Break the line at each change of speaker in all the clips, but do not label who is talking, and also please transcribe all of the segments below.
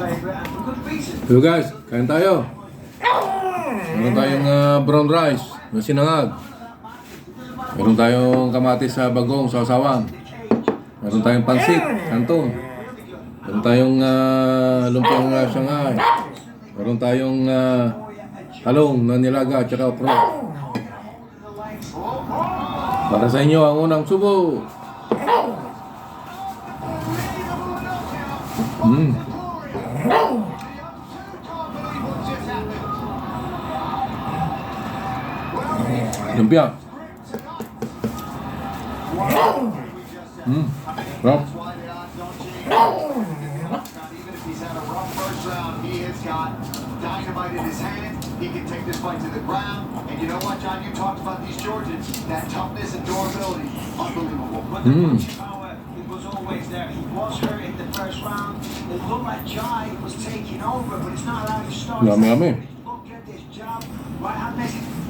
Hello guys, kain tayo. Meron tayong ah, brown rice na sinangag. Meron tayong kamatis sa bagong sausawan. Meron tayong pansit, kantong. Meron tayong uh, lumpiang uh, Shanghai. Meron tayong uh, talong na nilaga at saka okra. Para sa inyo ang unang subo. Mm.
He has got dynamite in his hand. He can take this fight to the ground. And you know what, John? You talked about these Georgians. That toughness and durability, unbelievable.
But the
Mm.
power, it was always there. He was hurt in the first round. It looked like Jai was taking over, but it's not how you start.
Yummy, yummy.
Look at this jab. Right hand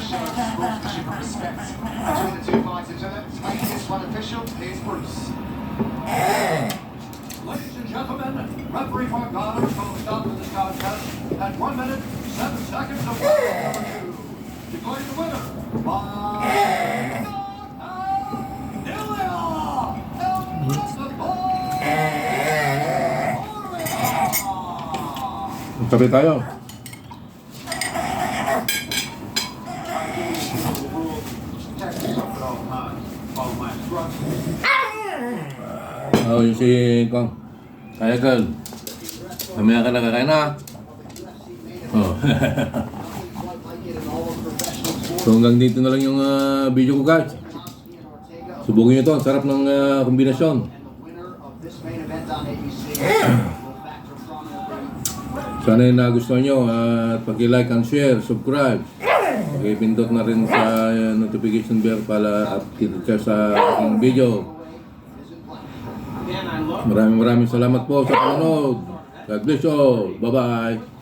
and show sportsmanship and respect between the two.
Ladies and gentlemen, referee Mark Goddard will stop to this contest at 1 minute, 7 seconds of number 2. Declaring the winner
Oh, yung si Kong. Kaya girl. Mamaya ka na kakain na. Oh. so hanggang dito na lang yung ah, video ko guys. Subukin nyo to. Ang sarap ng ah, kombinasyon. Sana yung nagustuhan nyo at pag-like and share, subscribe. Ipindot na rin sa eh, notification bell para updated ka sa aking video. Maraming maraming salamat po sa panonood. God bless you all. Bye-bye.